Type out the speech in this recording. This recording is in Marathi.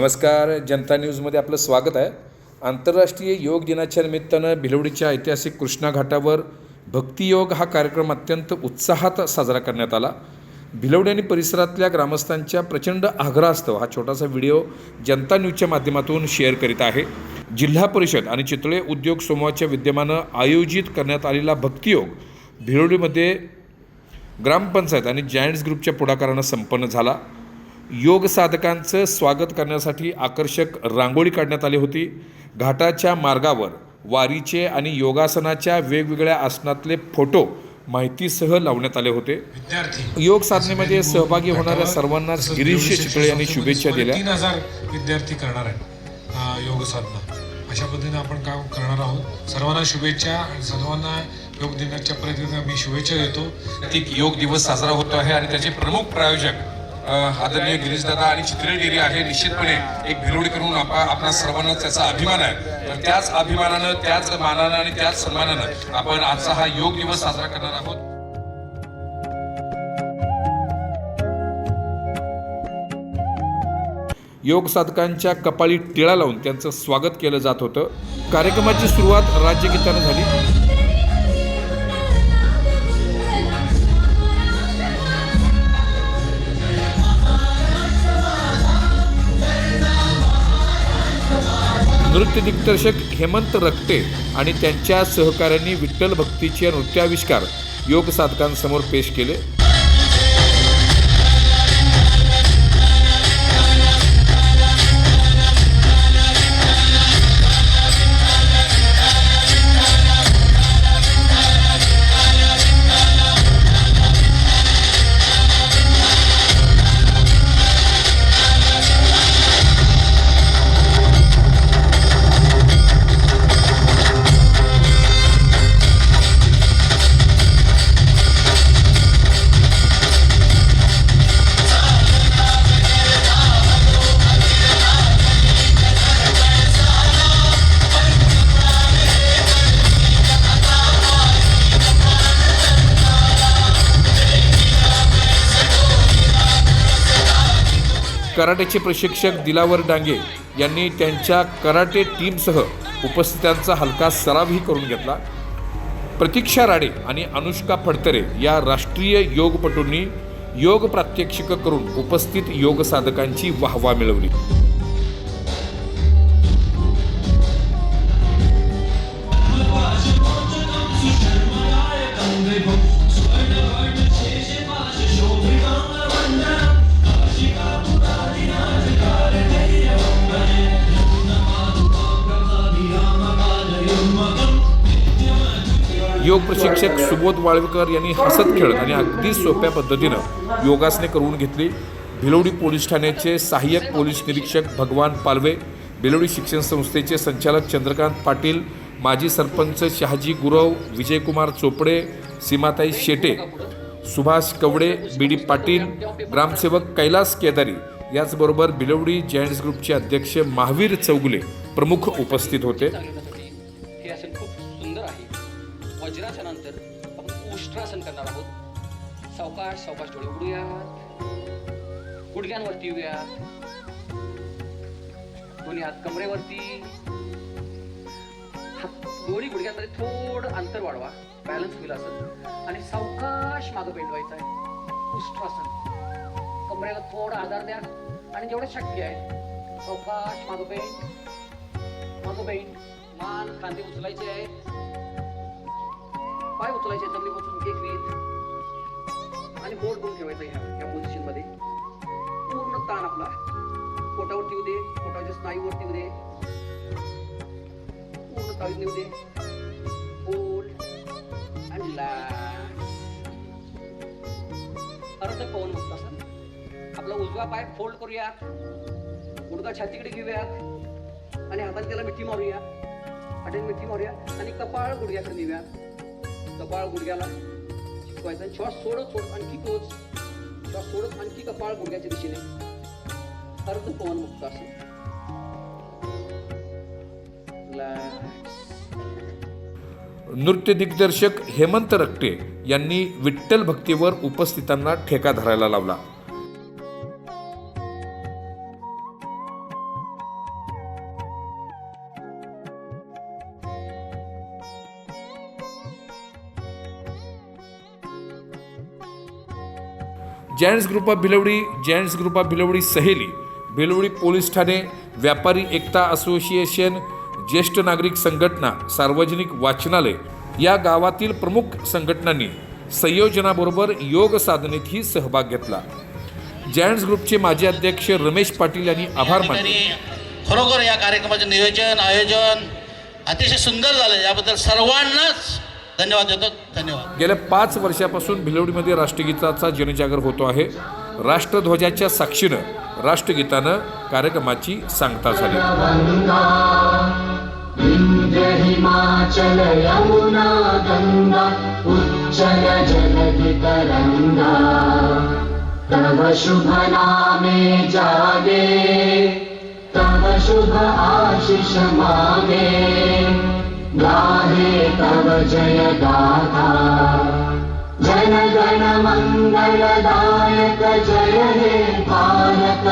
नमस्कार जनता न्यूजमध्ये आपलं स्वागत आहे. आंतरराष्ट्रीय योग दिनाच्या निमित्तानं भिलवडीच्या ऐतिहासिक कृष्णा घाटावर भक्तियोग हा कार्यक्रम अत्यंत उत्साहात साजरा करण्यात आला. भिलवडी आणि परिसरातल्या ग्रामस्थांच्या प्रचंड आग्रहास्तव हा छोटासा व्हिडिओ जनता न्यूजच्या माध्यमातून शेअर करीत आहे. जिल्हा परिषद आणि चितळे उद्योग समूहाच्या विद्यमानं आयोजित करण्यात आलेला भक्तियोग भिलवडीमध्ये ग्रामपंचायत आणि जायंट्स ग्रुपच्या पुढाकारानं संपन्न झाला. योग साधकांचं स्वागत करण्यासाठी आकर्षक रांगोळी काढण्यात आली होती. घाटाच्या मार्गावर वारीचे आणि योगासनाच्या वेगवेगळ्या आसनातले फोटो माहितीसह लावण्यात आले होते. विद्यार्थी योग साधनेमध्ये सहभागी होणाऱ्या सर्वांना तसंच गिरीश चितळे यांनी शुभेच्छा दिल्या. तीन हजार विद्यार्थी करणार आहेत योग साधना. अशा पद्धतीने आपण काम करणार आहोत. सर्वांना शुभेच्छा आणि सर्वांना योग दिनाच्या पद्धतीने मी शुभेच्छा देतो. जागतिक योग दिवस साजरा होतो आहे आणि त्याचे प्रमुख प्रायोजक आदरणीय गिरीशदादा आणि चित्रेगिरी आहे निश्चितपणे एक भिलवडी करून आपा आपणा सर्वांना त्याचा अभिमान आहे. तर त्याच अभिमानानं त्याच मानानं आणि त्याच सन्मानानं आपण आजचा हा योग दिवस साजरा करणार आहोत. योग साधकांच्या कपाळी टिळा लावून त्यांचं स्वागत केलं जात होतं. कार्यक्रमाची सुरुवात राज्यगीतानं झाली. नृत्य दिग्दर्शक हेमंत रक्ते आणि त्यांच्या सहकाऱ्यांनी विठ्ठल भक्तीचे नृत्याविष्कार योग साधकांसमोर पेश केले. कराटेचे प्रशिक्षक दिलावर डांगे यांनी त्यांच्या कराटे टीमसह उपस्थितांचा हलका सरावही करून घेतला. प्रतीक्षा राडे आणि अनुष्का फडतरे या राष्ट्रीय योगपटूंनी योग प्रात्यक्षिक करून उपस्थित योग साधकांची वाहवा मिळवली. योग प्रशिक्षक सुबोध वाळवीकर यांनी हसत खेळत आणि अगदी सोप्या पद्धतीनं योगासने करून घेतली. भिलोडी पोलीस ठाण्याचे सहाय्यक पोलीस निरीक्षक भगवान पालवे भिलोडी शिक्षण संस्थेचे संचालक चंद्रकांत पाटील माजी सरपंच शहाजी गुरव विजयकुमार चोपडे सीमाताई शेटे सुभाष कवडे बी डी पाटील ग्रामसेवक कैलास केदारी याचबरोबर बिलवडी जायंट्स ग्रुपचे अध्यक्ष महावीर चौगुले प्रमुख उपस्थित होते. उष्ट्रासन करणार आहोत. सावकाश सावकाश डोळे उघडूया. गुडघ्यांवरती येऊया. दोन्ही हात कमरेवरती. हात दोन्ही गुडघ्यांमध्ये थोडं अंतर वाढवा. बॅलन्स होईल असं. आणि सावकाश मागं पेंडवायचं आहे. उष्ट्रासन कमरेला थोडा आधार द्या. आणि जेवढं शक्य आहे सावकाश मागं पेंड मागं पेंड मान खांदे उचलायचे आहे. पाय उचलायचे जमिनीपासून. एक वीत आणि बोट दोन ठेवायचं ह्या या पोझिशनमध्ये पूर्ण ताण आपला. पोटावरती येऊ दे पोटाच्या स्नायूवरती येऊ दे. पूर्ण ताळीत येऊ दे. होल्ड आणि अर्ध पवन मुक्तासन आपला उजवा पाय फोल्ड करूयात गुडघा छातीकडे घेऊयात आणि हातात त्याला मिठी मारूया. हाताने मिठी मारूया. आणि कपाळ गुडघ्याकडे नेऊयात कपाळ गुडघ्याला चिकवायचा आणि श्वास सोडत सोडत आणखी तोच श्वास सोडत आणखी कपाळ गुडघ्याच्या दिशेने. अर्ध पवन मुक्त असं नृत्य दिग्दर्शक हेमंत रक्टे यांनी विठ्ठल भक्तीवर उपस्थितांना ठेका धरायला लावला. Gents group of Bhilwadi gents group of Bhilwadi Saheli Bhilwadi police Thane व्यापारी एकता असोसिएशन ज्येष्ठ नागरिक संघटना सार्वजनिक वाचनालय या गावातील प्रमुख संघटनांनी संयोजनाबरोबर योग साधनेतही सहभाग घेतला. जॅन्ट्स ग्रुपचे माजी अध्यक्ष रमेश पाटील यांनी आभार मानले. खरोखर या कार्यक्रमाचे नियोजन आयोजन अतिशय सुंदर झालं. याबद्दल सर्वांनाच धन्यवाद देतो धन्यवाद. गेल्या पाच वर्षापासून भिलवडीमध्ये राष्ट्रगीताचा जनजागर होतो आहे. राष्ट्रध्वजाच्या साक्षीनं राष्ट्रगीतानं कार्यक्रमाची सांगता झाली. तव शुभ नामे जागे तव शुभ आशिष मागे. गाहे तव जय गाथा जन गण मङ्गलदायक जय हे भारत